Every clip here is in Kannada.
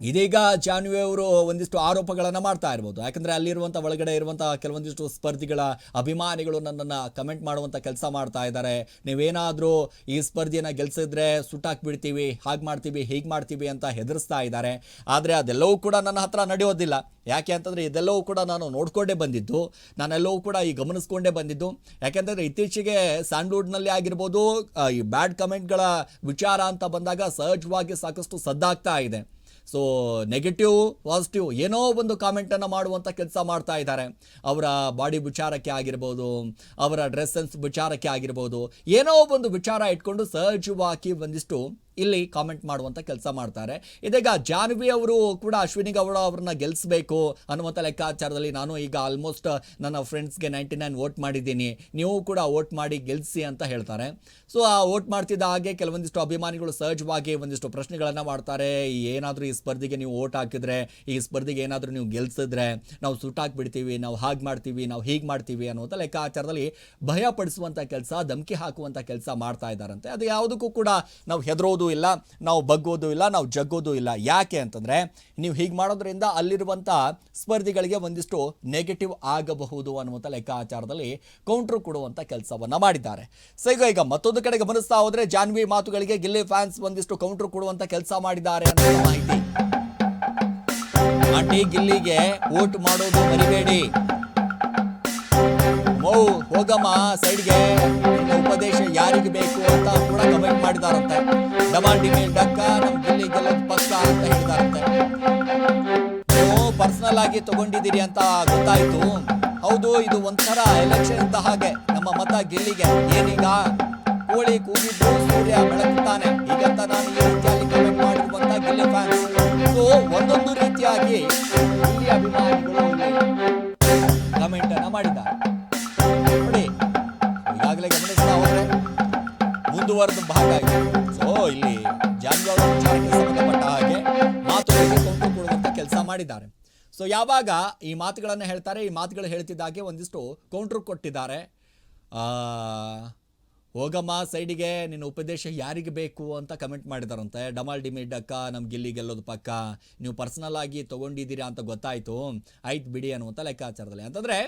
ಇದೀಗ ಜಾನ್ವಿ ಅವರು ಒಂದಿಷ್ಟು ಆರೋಪಗಳನ್ನು ಮಾಡ್ತಾ ಇರ್ಬೋದು. ಯಾಕಂದರೆ ಅಲ್ಲಿರುವಂಥ ಒಳಗಡೆ ಇರುವಂಥ ಕೆಲವೊಂದಿಷ್ಟು ಸ್ಪರ್ಧಿಗಳ ಅಭಿಮಾನಿಗಳು ನನ್ನನ್ನು ಕಮೆಂಟ್ ಮಾಡುವಂಥ ಕೆಲಸ ಮಾಡ್ತಾ ಇದ್ದಾರೆ. ನೀವೇನಾದರೂ ಈ ಸ್ಪರ್ಧೆಯನ್ನು ಗೆಲ್ಸಿದ್ರೆ ಸುಟ್ಟಾಕ್ಬಿಡ್ತೀವಿ, ಹಾಗೆ ಮಾಡ್ತೀವಿ, ಹೀಗೆ ಮಾಡ್ತೀವಿ ಅಂತ ಹೆದರಿಸ್ತಾ ಇದ್ದಾರೆ. ಆದರೆ ಅದೆಲ್ಲವೂ ಕೂಡ ನನ್ನ ಹತ್ರ ನಡೆಯೋದಿಲ್ಲ. ಯಾಕೆ ಅಂತಂದರೆ ಇದೆಲ್ಲವೂ ಕೂಡ ನಾನು ನೋಡಿಕೊಂಡೇ ಬಂದಿದ್ದು. ನಾನೆಲ್ಲವೂ ಕೂಡ ಈ ಗಮನಿಸ್ಕೊಂಡೇ ಬಂದಿದ್ದು. ಯಾಕೆಂದರೆ ಇತ್ತೀಚೆಗೆ ಸ್ಯಾಂಡ್ವುಡ್ನಲ್ಲಿ ಆಗಿರ್ಬೋದು ಈ ಬ್ಯಾಡ್ ಕಮೆಂಟ್ಗಳ ವಿಚಾರ ಅಂತ ಬಂದಾಗ ಸಹಜವಾಗಿ ಸಾಕಷ್ಟು ಸದ್ದಾಗ್ತಾ ಇದೆ. ಸೊ ನೆಗೆಟಿವ್ ಪಾಸಿಟಿವ್ ಏನೋ ಒಂದು ಕಾಮೆಂಟನ್ನು ಮಾಡುವಂಥ ಕೆಲಸ ಮಾಡ್ತಾ ಇದ್ದಾರೆ. ಅವರ ಬಾಡಿ ವಿಚಾರಕ್ಕೆ ಆಗಿರ್ಬೋದು, ಅವರ ಡ್ರೆಸ್ಸೆನ್ಸ್ ವಿಚಾರಕ್ಕೆ ಆಗಿರ್ಬೋದು, ಏನೋ ಒಂದು ವಿಚಾರ ಇಟ್ಕೊಂಡು ಸಹಜವಾಗಿ ಒಂದಿಷ್ಟು ಇಲ್ಲಿ ಕಾಮೆಂಟ್ ಮಾಡುವಂಥ ಕೆಲಸ ಮಾಡ್ತಾರೆ. ಇದೀಗ ಜಾನ್ವಿ ಅವರು ಕೂಡ ಅಶ್ವಿನಿ ಗೌಡ ಅವ್ರನ್ನ ಗೆಲ್ಲಿಸಬೇಕು ಅನ್ನುವಂಥ ಲೆಕ್ಕಾಚಾರದಲ್ಲಿ ನಾನು ಈಗ ಆಲ್ಮೋಸ್ಟ್ ನನ್ನ ಫ್ರೆಂಡ್ಸ್ಗೆ ನೈಂಟಿ ನೈನ್ ವೋಟ್ ಮಾಡಿದ್ದೀನಿ. ನೀವು ಕೂಡ ವೋಟ್ ಮಾಡಿ ಗೆಲ್ಲಿಸಿ ಅಂತ ಹೇಳ್ತಾರೆ. ಸೊ ಆ ವೋಟ್ ಮಾಡ್ತಿದ್ದ ಹಾಗೆ ಕೆಲವೊಂದಿಷ್ಟು ಅಭಿಮಾನಿಗಳು ಸಹಜವಾಗಿ ಒಂದಿಷ್ಟು ಪ್ರಶ್ನೆಗಳನ್ನು ಮಾಡ್ತಾರೆ. ಏನಾದರೂ ಈ ಸ್ಪರ್ಧೆಗೆ ನೀವು ವೋಟ್ ಹಾಕಿದ್ರೆ, ಈ ಸ್ಪರ್ಧೆಗೆ ಏನಾದರೂ ನೀವು ಗೆಲ್ಸಿದ್ರೆ, ನಾವು ಸುಟ್ಟಾಕ್ಬಿಡ್ತೀವಿ ನಾವು ಹಾಗೆ ಮಾಡ್ತೀವಿ, ನಾವು ಹೀಗೆ ಮಾಡ್ತೀವಿ ಅನ್ನುವಂಥ ಲೆಕ್ಕಾಚಾರದಲ್ಲಿ ಭಯ ಪಡಿಸುವಂಥ ಕೆಲಸ, ಧಮಕಿ ಹಾಕುವಂಥ ಕೆಲಸ ಮಾಡ್ತಾ ಇದ್ದಾರಂತೆ. ಅದು ಯಾವುದಕ್ಕೂ ಕೂಡ ನಾವು ಹೆದರೋದು ಇಲ್ಲ, ನಾವು ಬಗ್ಗೋದು ಇಲ್ಲ, ನಾವು ಜಗ್ಗೋದು ಇಲ್ಲ. ಯಾಕೆ ಅಂತಂದರೆ, ನೀವು ಹೀಗೆ ಮಾಡೋದ್ರಿಂದ ಅಲ್ಲಿರುವಂಥ ಸ್ಪರ್ಧಿಗಳಿಗೆ ಒಂದಿಷ್ಟು ನೆಗೆಟಿವ್ ಆಗಬಹುದು ಅನ್ನುವಂಥ ಲೆಕ್ಕಾಚಾರದಲ್ಲಿ ಕೌಂಟ್ರ್ ಕೊಡುವಂಥ ಕೆಲಸವನ್ನು ಮಾಡಿದ್ದಾರೆ. ಸೊ, ಈಗ ಈಗ ಮತ್ತೊಂದು ಕಡೆ ಗಮನಿಸ್ತಾ ಹೋದರೆ, ಜಾನ್ವಿ ಮಾತುಗಳಿಗೆ ಗಿಲ್ಲಿ ಫ್ಯಾನ್ಸ್ ಒಂದಿಷ್ಟು ಕೌಂಟ್ರ್ ಕೊಡುವಂಥ ಕೆಲಸ ಮಾಡಿದ್ದಾರೆ ಅಂತ ಮಾಹಿತಿ. ಆಂಟಿ ಗಿಲ್ಲಿಗೆ ವೋಟ್ ಮಾಡೋದು ಮರಿಬೇಡಿ. ಮೌ ಹೋಗಮ್ಮ, ಸೈಡ್ಗೆ. ಉಪದೇಶ ಯಾರಿಗೆ ಬೇಕು ಅಂತ ಕೂಡ ಕಮೆಂಟ್ ಮಾಡಿದಾರಂತೆ. ಡಬಲ್ ಡಿಮೇಲ್ ಡಕ್ಕ ನಮ್ಮ ಗಿಲ್ಲಿ ಗೆಲ್ಲೋದು ಪಕ್ಕ ಅಂತ ಹೇಳಿದಾರಂತೆ. ನೀವು ಪರ್ಸನಲ್ ಆಗಿ ತಗೊಂಡಿದ್ದೀರಿ ಅಂತ ಗೊತ್ತಾಯ್ತು. ಹೌದು, ಇದು ಒಂಥರ ಎಲೆಕ್ಷನ್ ಇದ್ದ ಹಾಗೆ. ನಮ್ಮ ಮತ ಗೆಲ್ಲಿಗೆ ಏನೀಗ ಕೋಳಿ ಕೂಗಿದ್ದು ಸೂರ್ಯ ಬೆಳಗುತ್ತಾನೆ ಈಗಂತ ನಾನು ಈ ರೀತಿಯಲ್ಲಿ ಕಮೆಂಟ್ ಮಾಡಿರುವಂತ ಗೆಲ್ಲಿ ಫ್ಯಾನ್ಸ್ ಸೊ ಒಂದೊಂದು ರೀತಿಯಾಗಿ ಅಭಿಮಾನಿಗಳು ಮುಂದುವರೆದ ಭಾಗ ಆಗಿದೆ ಸೊ ಇಲ್ಲಿ ಜಾನುವಾರು ವಿಚಾರಕ್ಕೆ ಸಂಬಂಧಪಟ್ಟ ಹಾಗೆ ಮಾತುಗಳಿಗೆ ಕೊಂಕು ಕೊಡುವಂತ ಕೆಲಸ ಮಾಡಿದ್ದಾರೆ. ಸೊ ಯಾವಾಗ ಈ ಮಾತುಗಳನ್ನು ಹೇಳ್ತಾರೆ? ಈ ಮಾತುಗಳು ಹೇಳ್ತಿದ್ದಾಗೆ ಒಂದಿಷ್ಟು ಕೌಂಟ್ರ್ ಕೊಟ್ಟಿದ್ದಾರೆ. ಹೋಗಮ್ಮ, ಸೈಡಿಗೆ, ನಿನ್ನ ಉಪದೇಶ ಯಾರಿಗೆ ಬೇಕು ಅಂತ ಕಮೆಂಟ್ ಮಾಡಿದಾರಂತೆ. ಡಮಾಲ್ ಡಿಮಿಡ್ ಅಕ್ಕ ನಮ್ಮ ಗಿಲ್ಲಿ ಗೆಲ್ಲೋದು ಪಕ್ಕ. ನೀವು ಪರ್ಸನಲ್ ಆಗಿ ತೊಗೊಂಡಿದ್ದೀರಾ ಅಂತ ಗೊತ್ತಾಯಿತು. ಆಯ್ತು ಬಿಡಿ ಅನ್ನುವಂಥ ಲೆಕ್ಕಾಚಾರದಲ್ಲಿ. ಅಂತಂದರೆ,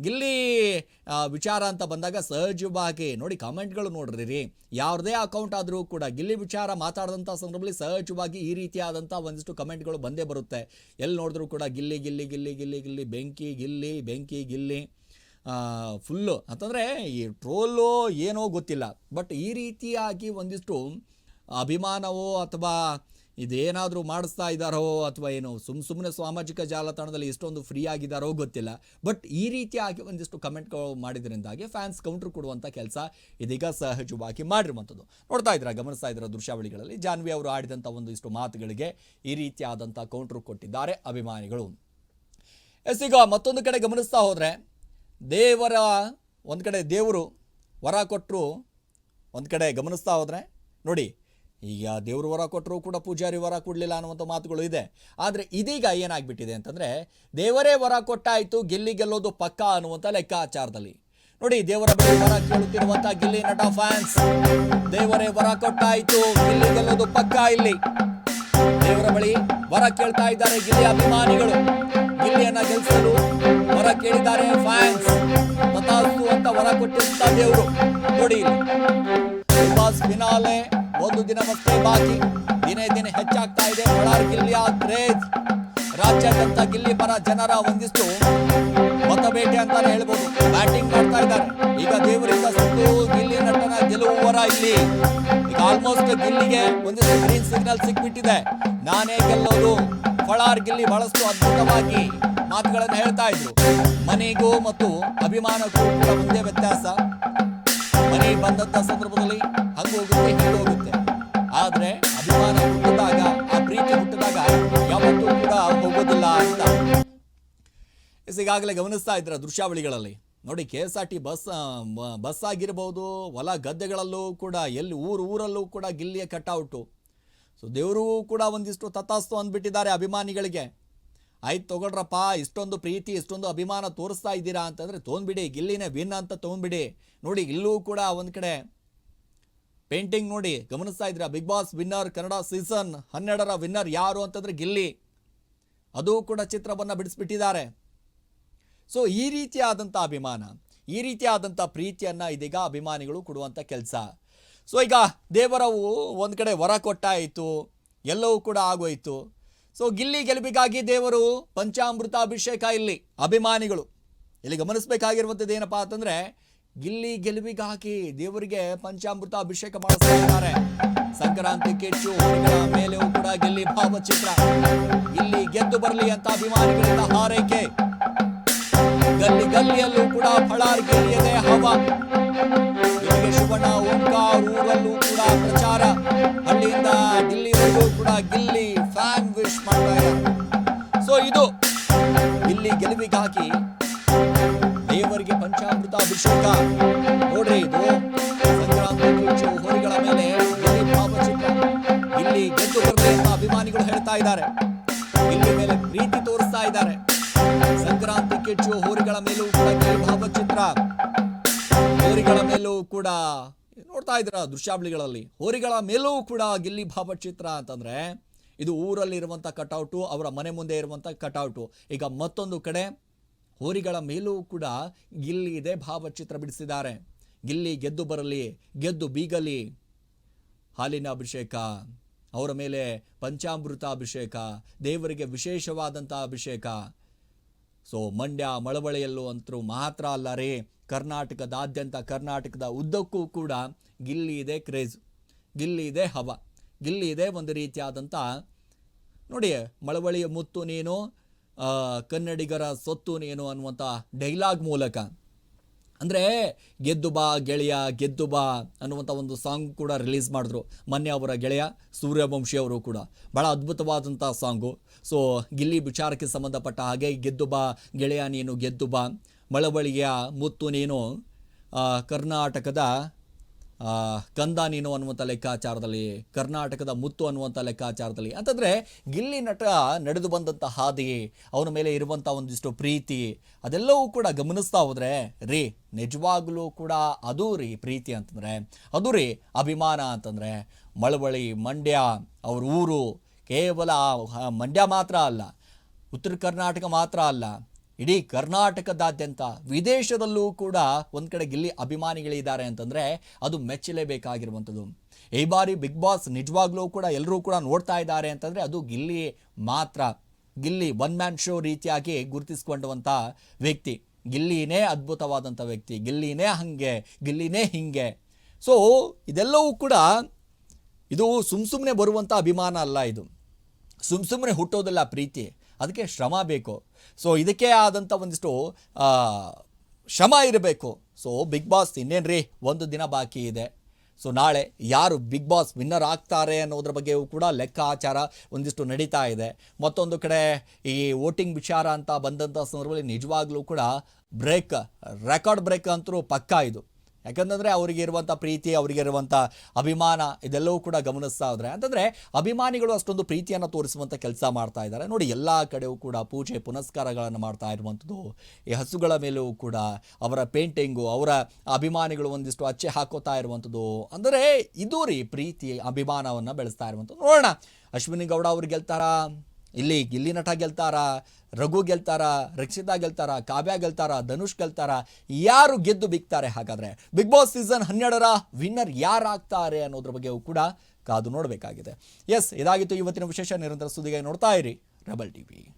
ಗಿಲ್ಲಿ ವಿಚಾರ ಅಂತ ಬಂದಾಗ ಸಹಜವಾಗಿ, ನೋಡಿ ಕಮೆಂಟ್ಗಳು ನೋಡ್ರಿ ರೀ ಯಾವುದೇ ಅಕೌಂಟ್ ಆದರೂ ಕೂಡ ಗಿಲ್ಲಿ ವಿಚಾರ ಮಾತಾಡಿದಂಥ ಸಂದರ್ಭದಲ್ಲಿ ಸಹಜವಾಗಿ ಈ ರೀತಿಯಾದಂಥ ಒಂದಿಷ್ಟು ಕಮೆಂಟ್ಗಳು ಬಂದೇ ಬರುತ್ತೆ. ಎಲ್ಲಿ ನೋಡಿದ್ರೂ ಕೂಡ ಗಿಲ್ಲಿ ಗಿಲ್ಲಿ ಗಿಲ್ಲಿ ಗಿಲ್ಲಿ ಗಿಲ್ಲಿ, ಬೆಂಕಿ ಗಿಲ್ಲಿ ಬೆಂಕಿ, ಗಿಲ್ಲಿ. ಫುಲ್ಲು ಅಂತಂದರೆ ಈ ಟ್ರೋಲು ಏನೋ ಗೊತ್ತಿಲ್ಲ. ಬಟ್ ಈ ರೀತಿಯಾಗಿ ಒಂದಿಷ್ಟು ಅಭಿಮಾನವೋ ಅಥವಾ ಇದೇನಾದರೂ ಮಾಡಿಸ್ತಾ ಇದ್ದಾರೋ ಅಥವಾ ಏನು ಸುಮ್ಮ ಸುಮ್ಮನೆ ಸಾಮಾಜಿಕ ಜಾಲತಾಣದಲ್ಲಿ ಇಷ್ಟೊಂದು ಫ್ರೀ ಆಗಿದ್ದಾರೋ ಗೊತ್ತಿಲ್ಲ. ಬಟ್ ಈ ರೀತಿಯಾಗಿ ಒಂದಿಷ್ಟು ಕಮೆಂಟ್ಗಳು ಮಾಡಿದ್ರಿಂದಾಗಿ ಫ್ಯಾನ್ಸ್ ಕೌಂಟ್ರ್ ಕೊಡುವಂಥ ಕೆಲಸ ಇದೀಗ ಸಹಜವಾಗಿ ಮಾಡಿರುವಂಥದ್ದು. ನೋಡ್ತಾ ಇದ್ದೀರಾ, ಗಮನಿಸ್ತಾ ಇದ್ದೀರಾ ದೃಶ್ಯಾವಳಿಗಳಲ್ಲಿ? ಜಾನ್ವಿ ಅವರು ಆಡಿದಂಥ ಒಂದಿಷ್ಟು ಮಾತುಗಳಿಗೆ ಈ ರೀತಿಯಾದಂಥ ಕೌಂಟ್ರ್ ಕೊಟ್ಟಿದ್ದಾರೆ ಅಭಿಮಾನಿಗಳು. ಎಸ್, ಈಗ ಮತ್ತೊಂದು ಕಡೆ ಗಮನಿಸ್ತಾ ಹೋದರೆ ದೇವರ ಒಂದು ಕಡೆ ದೇವರು ವರ ಕೊಟ್ಟರು ಒಂದು ಕಡೆ ಗಮನಿಸ್ತಾ ಹೋದರೆ, ನೋಡಿ, ಈಗ ದೇವರು ವರ ಕೊಟ್ಟರು ಕೂಡ ಪೂಜಾರಿ ವರ ಕೊಡಲಿಲ್ಲ ಅನ್ನುವಂಥ ಮಾತುಗಳು ಇದೆ. ಆದರೆ ಇದೀಗ ಏನಾಗ್ಬಿಟ್ಟಿದೆ ಅಂತಂದರೆ, ದೇವರೇ ವರ ಕೊಟ್ಟಾಯಿತು, ಗೆಲ್ಲಿ ಗೆಲ್ಲೋದು ಪಕ್ಕ ಅನ್ನುವಂಥ ಲೆಕ್ಕಾಚಾರದಲ್ಲಿ. ನೋಡಿ, ದೇವರ ಬಳಿ ವರ ಕೇಳುತ್ತಿರುವಂಥ ಗಿಲ್ಲಿ ನಟ ಫ್ಯಾನ್ಸ್ ದೇವರೇ ವರ ಕೊಟ್ಟಾಯಿತು, ಗಿಲ್ಲಿ ಗೆಲ್ಲೋದು ಪಕ್ಕ ಇಲ್ಲಿ. ದೇವರ ಬಳಿ ವರ ಕೇಳ್ತಾ ಇದ್ದಾರೆ ಗಿಲ್ಲಿ ಅಭಿಮಾನಿಗಳು. ಗಿಲ್ಲಿಯನ್ನ ಗೆಲ್ಲಿಸಲು ವರ ಕೇಳಿದ್ದಾರೆ ಫ್ಯಾನ್ಸ್ ತಥಾಸ್ತು ಅಂತ ವರ ಕೊಟ್ಟಿರುತ್ತ ದೇವರು. ನೋಡಿ ಬಾಸ್ ಫಿನಾಲೆ ಒಂದು ದಿನ ಮತ್ತೆ ಬಾಕಿ. ದಿನೇ ದಿನೇ ಹೆಚ್ಚಾಗ್ತಾ ಇದೆ. ಬಳ್ಳಾರಿ ಗಿಲ್ಲಿಯ ಕ್ರೇಜ್ ರಾಜ್ಯಾದ್ಯಂತ ಗಿಲ್ಲಿ ಪರ ಜನರ ಒಂದಿಷ್ಟು ಮತಬೇಟೆ ಅಂತಾನೆ ಹೇಳ್ಬೋದು. ಬ್ಯಾಟಿಂಗ್ ಮಾಡ್ತಾ ಇದ್ದಾರೆ. ಈಗ ದೇವರಿಂದ ಸುತ್ತು ಗಿಲ್ಲಿ ನಟನ ಗೆಲುವು ವರ ಇಲ್ಲಿ. ಈಗ ಆಲ್ಮೋಸ್ಟ್ ಗಿಲ್ಲಿಗೆ ಒಂದಿಷ್ಟು ಗ್ರೀನ್ ಸಿಗ್ನಲ್ ಸಿಕ್ಬಿಟ್ಟಿದೆ. ನಾನೇ ಗೆಲ್ಲೋದು ಫಳಾರ್ ಗಿಲ್ಲಿ ಬಹಳಷ್ಟು ಅದ್ಭುತವಾಗಿ ಮಾತುಗಳನ್ನು ಹೇಳ್ತಾ ಇದ್ರು. ಮನೆಗೂ ಮತ್ತು ಅಭಿಮಾನಕ್ಕೂ ಕೂಡ ಒಂದೇ ವ್ಯತ್ಯಾಸ. ಮನೆ ಬಂದಂತ ಸಂದರ್ಭದಲ್ಲಿ ಹಂಗೋಗುತ್ತೆ ಹೋಗುತ್ತೆ, ಹಿಂಗ ಹೋಗುತ್ತೆ. ಆದ್ರೆ ಅಭಿಮಾನ ಹುಟ್ಟಿದಾಗ, ಆ ಪ್ರೀತಿ ಹುಟ್ಟಿದಾಗ ಯಾವತ್ತೂ ಕೂಡ ಹೋಗೋದಿಲ್ಲ ಅಂತ. ಈಗಾಗಲೇ ಗಮನಿಸ್ತಾ ಇದ್ರ ದೃಶ್ಯಾವಳಿಗಳಲ್ಲಿ. ನೋಡಿ, K S R T bus bus ಆಗಿರ್ಬೋದು, ಹೊಲ ಗದ್ದೆಗಳಲ್ಲೂ ಕೂಡ, ಎಲ್ಲಿ ಊರು, ಊರಲ್ಲೂ ಕೂಡ ಗಿಲ್ಲಿಯ ಕಟ್ಔಟು. ಸೊ ದೇವರು ಕೂಡ ಒಂದಿಷ್ಟು ತಥಾಸ್ತು ಅಂದ್ಬಿಟ್ಟಿದ್ದಾರೆ ಅಭಿಮಾನಿಗಳಿಗೆ. ಆಯ್ತು ತೊಗೊಳ್ರಪ್ಪ, ಇಷ್ಟೊಂದು ಪ್ರೀತಿ, ಇಷ್ಟೊಂದು ಅಭಿಮಾನ ತೋರಿಸ್ತಾ ಇದ್ದೀರಾ ಅಂತಂದರೆ ತೊಗೊಂಡ್ಬಿಡಿ ಗಿಲ್ಲಿನೇ ವಿನ್ ಅಂತ ತೊಗೊಂಡ್ಬಿಡಿ ನೋಡಿ, ಇಲ್ಲೂ ಕೂಡ ಒಂದು ಕಡೆ ಪೇಂಟಿಂಗ್ ನೋಡಿ, ಗಮನಿಸ್ತಾ ಇದ್ದೀರಾ? Big Boss winner Kannada season ಹನ್ನೆರಡರ ವಿನ್ನರ್ ಯಾರು ಅಂತಂದ್ರೆ ಗಿಲ್ಲಿ. ಅದು ಕೂಡ ಚಿತ್ರವನ್ನು ಬಿಡಿಸ್ಬಿಟ್ಟಿದ್ದಾರೆ. ಸೊ ಈ ರೀತಿಯಾದಂಥ ಅಭಿಮಾನ, ಈ ರೀತಿಯಾದಂಥ ಪ್ರೀತಿಯನ್ನು ಇದೀಗ ಅಭಿಮಾನಿಗಳು ಕೊಡುವಂಥ ಕೆಲಸ. ಸೊ ಈಗ ದೇವರವು ಒಂದು ಕಡೆ ವರ ಕೊಟ್ಟಾಯಿತು, ಎಲ್ಲವೂ ಕೂಡ ಆಗೋಯ್ತು. ಸೊ ಗಿಲ್ಲಿ ಗೆಲುವಿಗಾಗಿ ದೇವರು ಪಂಚಾಮೃತ ಅಭಿಷೇಕ ಇಲ್ಲಿ, ಅಭಿಮಾನಿಗಳು. ಇಲ್ಲಿ ಗಮನಿಸಬೇಕಾಗಿರುವಂಥದ್ದು ಏನಪ್ಪ ಅಂತಂದ್ರೆ, ಗಿಲ್ಲಿ ಗೆಲುವಿಗಾಗಿ ದೇವರಿಗೆ ಪಂಚಾಮೃತ ಅಭಿಷೇಕ ಮಾಡಿಸ್ತಾರೆ ಸಂಕ್ರಾಂತಿ ಕೆಚ್ಚು ಮೇಲೆ ಮೇಲೆಯೂ ಕೂಡ ಗಿಲ್ಲಿ ಭಾವಚಿತ್ರ. ಇಲ್ಲಿ ಗೆದ್ದು ಬರಲಿ ಅಂತ ಅಭಿಮಾನಿಗಳಿಂದ ಹಾರೈಕೆ. ಗಲ್ಲಿ ಗಲ್ಲಿಯಲ್ಲೂ ಕೂಡ ಫಳಾರ್ ಗೆಲ್ಲಿಯದೆ ಹವ. ಸೊ ಇದು ಇಲ್ಲಿ ಗೆಲುವಿಗಾಗಿ ದೇವರಿಗೆ ಪಂಚಾಮೃತ ಅಭಿಷೇಕ. ನೋಡ್ರಿ, ಇದು ಹೋರಿಗಳ ಮೇಲೆ ಇಲ್ಲಿ ಗೆದ್ದು ಬರಲಿ ಅಂತ ಅಭಿಮಾನಿಗಳು ಹೇಳ್ತಾ ಇದ್ದಾರೆ. ಇಲ್ಲಿ ಮೇಲೆ ಪ್ರೀತಿ ತೋರಿಸ್ತಾ ಇದ್ದಾರೆ. ಸಂಕ್ರಾಂತಿ ಕಿಚ್ಚು ಹೋರಿಗಳ ಮೇಲೂ ಕೂಡ ಭಾವಚಿತ್ರ. ಹೋರಿಗಳ ಮೇಲೂ ಕೂಡ ನೋಡ್ತಾ ಇದ್ದೀರಾ ದೃಶ್ಯಾವಳಿಗಳಲ್ಲಿ. ಹೋರಿಗಳ ಮೇಲೂ ಕೂಡ ಗಿಲ್ಲಿ ಭಾವಚಿತ್ರ ಅಂತಂದ್ರೆ ಇದು ಊರಲ್ಲಿರುವಂಥ ಕಟೌಟು, ಅವರ ಮನೆ ಮುಂದೆ ಇರುವಂಥ ಕಟೌಟು. ಈಗ ಮತ್ತೊಂದು ಕಡೆ ಹೋರಿಗಳ ಮೇಲೂ ಕೂಡ ಗಿಲ್ಲಿ ಇದೆ ಭಾವಚಿತ್ರ ಬಿಡಿಸಿದ್ದಾರೆ. ಗಿಲ್ಲಿ ಗೆದ್ದು ಬರಲಿ, ಗೆದ್ದು ಬೀಗಲಿ. ಹಾಲಿನ ಅಭಿಷೇಕ, ಅವರ ಮೇಲೆ ಪಂಚಾಮೃತ ಅಭಿಷೇಕ, ದೇವರಿಗೆ ವಿಶೇಷವಾದಂಥ ಅಭಿಷೇಕ. ಸೊ, ಮಂಡ್ಯ ಮಳವಳ್ಳಿಯಲ್ಲೂ ಅಂತರೂ ಮಾತ್ರ ಅಲ್ಲ ರೀ. ಕರ್ನಾಟಕದಾದ್ಯಂತ ಕರ್ನಾಟಕದ ಉದ್ದಕ್ಕೂ ಕೂಡ ಗಿಲ್ಲಿ ಇದೆ ಕ್ರೇಜ್. ಗಿಲ್ಲಿ ಇದೆ ಹವ. ಗಿಲ್ಲಿ ಇದೆ ಒಂದು ರೀತಿಯಾದಂಥ. ನೋಡಿ ಮಳವಳಿಯ ಮುತ್ತು ನೀನು ಕನ್ನಡಿಗರ ಸೊತ್ತು ನೀನು ಅನ್ನುವಂಥ ಡೈಲಾಗ್ ಮೂಲಕ. ಅಂದರೆ, ಗೆದ್ದು ಬಾ ಗೆಳೆಯ, ಗೆದ್ದು ಬಾ ಅನ್ನುವಂಥ ಒಂದು ಸಾಂಗ್ ಕೂಡ ರಿಲೀಸ್ ಮಾಡಿದ್ರು. ಮೊನ್ನೆ ಅವರ ಗೆಳೆಯ ಸೂರ್ಯವಂಶಿ ಅವರು ಕೂಡ. ಭಾಳ ಅದ್ಭುತವಾದಂಥ ಸಾಂಗು ಸೊ ಗಿಲ್ಲಿ ವಿಚಾರಕ್ಕೆ ಸಂಬಂಧಪಟ್ಟ ಹಾಗೆ, ಗೆದ್ದು ಬಾ ಗೆಳೆಯ ನೀನು, ಗೆದ್ದು ಬಾ. ಮಳವಳಿಯ ಮುತ್ತು ನೀನು ಕರ್ನಾಟಕದ ಕಂದ ನೀನು ಅನ್ನುವಂಥ ಲೆಕ್ಕಾಚಾರದಲ್ಲಿ, ಕರ್ನಾಟಕದ ಮುತ್ತು ಅನ್ನುವಂಥ ಲೆಕ್ಕಾಚಾರದಲ್ಲಿ. ಅಂತಂದರೆ, ಗಿಲ್ಲಿ ನಟ ನಡೆದು ಬಂದಂಥ ಹಾದಿ, ಅವನ ಮೇಲೆ ಇರುವಂಥ ಒಂದಿಷ್ಟು ಪ್ರೀತಿ, ಅದೆಲ್ಲವೂ ಕೂಡ ಗಮನಿಸ್ತಾ ಹೋದರೆ, ರೀ, ನಿಜವಾಗಲೂ ಕೂಡ ಅದು ರೀ ಪ್ರೀತಿ ಅಂತಂದರೆ, ಅದು ರೀ ಅಭಿಮಾನ ಅಂತಂದರೆ. ಮಳವಳ್ಳಿ, ಮಂಡ್ಯ, ಅವ್ರ ಊರು ಕೇವಲ ಮಂಡ್ಯ ಮಾತ್ರ ಅಲ್ಲ, ಉತ್ತರ ಕರ್ನಾಟಕ ಮಾತ್ರ ಅಲ್ಲ ಇಡೀ ಕರ್ನಾಟಕದಾದ್ಯಂತ ವಿದೇಶದಲ್ಲೂ ಕೂಡ ಒಂದು ಕಡೆ ಗಿಲ್ಲಿ ಅಭಿಮಾನಿಗಳಿದ್ದಾರೆ ಅಂತಂದರೆ ಅದು ಮೆಚ್ಚಲೇಬೇಕಾಗಿರುವಂಥದ್ದು ಈ ಬಾರಿ ಬಿಗ್ ಬಾಸ್ ನಿಜವಾಗ್ಲೂ ಕೂಡ ಎಲ್ಲರೂ ಕೂಡ ನೋಡ್ತಾ ಇದ್ದಾರೆ ಅಂತಂದರೆ ಅದು ಗಿಲ್ಲಿ ಮಾತ್ರ. ಗಿಲ್ಲಿ ಒನ್ ಮ್ಯಾನ್ ಶೋ ರೀತಿಯಾಗಿ ಗುರುತಿಸ್ಕೊಂಡವಂಥ ವ್ಯಕ್ತಿ. ಗಿಲ್ಲಿನೇ ಅದ್ಭುತವಾದಂಥ ವ್ಯಕ್ತಿ. ಗಿಲ್ಲಿನೇ ಹಾಗೆ, ಗಿಲ್ಲಿನೇ ಹಿಂಗೆ. ಸೊ ಇದೆಲ್ಲವೂ ಕೂಡ ಇದು ಸುಮ್ ಸುಮ್ಮನೆ ಬರುವಂಥ ಅಭಿಮಾನ ಅಲ್ಲ ಇದು. ಸುಮ್ ಸುಮ್ಮನೆ ಹುಟ್ಟೋದಿಲ್ಲ ಪ್ರೀತಿ. ಅದಕ್ಕೆ ಶ್ರಮ ಬೇಕು. ಸೊ ಇದಕ್ಕೆ ಆದಂಥ ಒಂದಿಷ್ಟು ಶ್ರಮ ಇರಬೇಕು. ಸೊ ಬಿಗ್ ಬಾಸ್ ಇನ್ನೇನು ರೀ ಒಂದು ದಿನ ಬಾಕಿ ಇದೆ. ಸೊ ನಾಳೆ ಯಾರು ಬಿಗ್ ಬಾಸ್ ವಿನ್ನರ್ ಆಗ್ತಾರೆ ಅನ್ನೋದ್ರ ಬಗ್ಗೆಯೂ ಕೂಡ ಲೆಕ್ಕಾಚಾರ ಒಂದಿಷ್ಟು ನಡೀತಾ ಇದೆ. ಮತ್ತೊಂದು ಕಡೆ ಈ ವೋಟಿಂಗ್ ವಿಚಾರ ಅಂತ ಬಂದಂಥ ಸಂದರ್ಭದಲ್ಲಿ ನಿಜವಾಗ್ಲೂ ಕೂಡ ಬ್ರೇಕ್, ರೆಕಾರ್ಡ್ ಬ್ರೇಕ್ ಅಂತರೂ ಪಕ್ಕಾ ಇದು. ಯಾಕಂತಂದರೆ ಅವರಿಗೆ ಇರುವಂಥ ಪ್ರೀತಿ ಅವರಿಗೆ ಇರುವಂಥ ಅಭಿಮಾನ, ಇದೆಲ್ಲವೂ ಕೂಡ ಗಮನಿಸ್ತಾ ಹೋದರೆ. ಅಂತಂದರೆ ಅಭಿಮಾನಿಗಳು ಅಷ್ಟೊಂದು ಪ್ರೀತಿಯನ್ನು ತೋರಿಸುವಂಥ ಕೆಲಸ ಮಾಡ್ತಾ ಇದ್ದಾರೆ. ನೋಡಿ, ಎಲ್ಲ ಕಡೆಯೂ ಕೂಡ ಪೂಜೆ, ಪುನಸ್ಕಾರಗಳನ್ನು ಮಾಡ್ತಾ ಇರುವಂಥದ್ದು ಈ ಹಸುಗಳ ಮೇಲೂ ಕೂಡ ಅವರ ಪೇಂಟಿಂಗು ಅವರ ಅಭಿಮಾನಿಗಳು ಒಂದಿಷ್ಟು ಅಚ್ಚೆ ಹಾಕೋತಾ ಇರುವಂಥದ್ದು ಅಂದರೆ ಇದು ರೀ ಪ್ರೀತಿ, ಅಭಿಮಾನವನ್ನು ಬೆಳೆಸ್ತಾ ಇರುವಂಥದ್ದು ನೋಡೋಣ, ಅಶ್ವಿನಿ ಗೌಡ ಅವ್ರು ಗೆಲ್ತಾರಾ? ಇಲ್ಲಿ ಗಿಲ್ಲಿ ನಟ ಗೆಲ್ತಾರ, ರಘು ಗೆಲ್ತಾರ, ರಕ್ಷಿತಾ ಗೆಲ್ತಾರ, ಕಾವ್ಯ ಗೆಲ್ತಾರ, ಧನುಷ್ ಗೆಲ್ತಾರ, ಯಾರು ಗೆದ್ದು ಬಿಗ್ತಾರೆ ಹಾಗಾದ್ರೆ? ಬಿಗ್ ಬಾಸ್ ಸೀಸನ್ ಹನ್ನೆರಡರ ವಿನ್ನರ್ ಯಾರಾಗ್ತಾರೆ ಅನ್ನೋದ್ರ ಬಗ್ಗೆಯೂ ಕೂಡ ಕಾದು ನೋಡಬೇಕಾಗಿದೆ. ಎಸ್, ಇದಾಗಿತ್ತು ಇವತ್ತಿನ ವಿಶೇಷ ನಿರಂತರ ಸುದ್ದಿಗೆ ನೋಡ್ತಾ ಇರಿ, ರೆಬಲ್ ಟಿವಿ.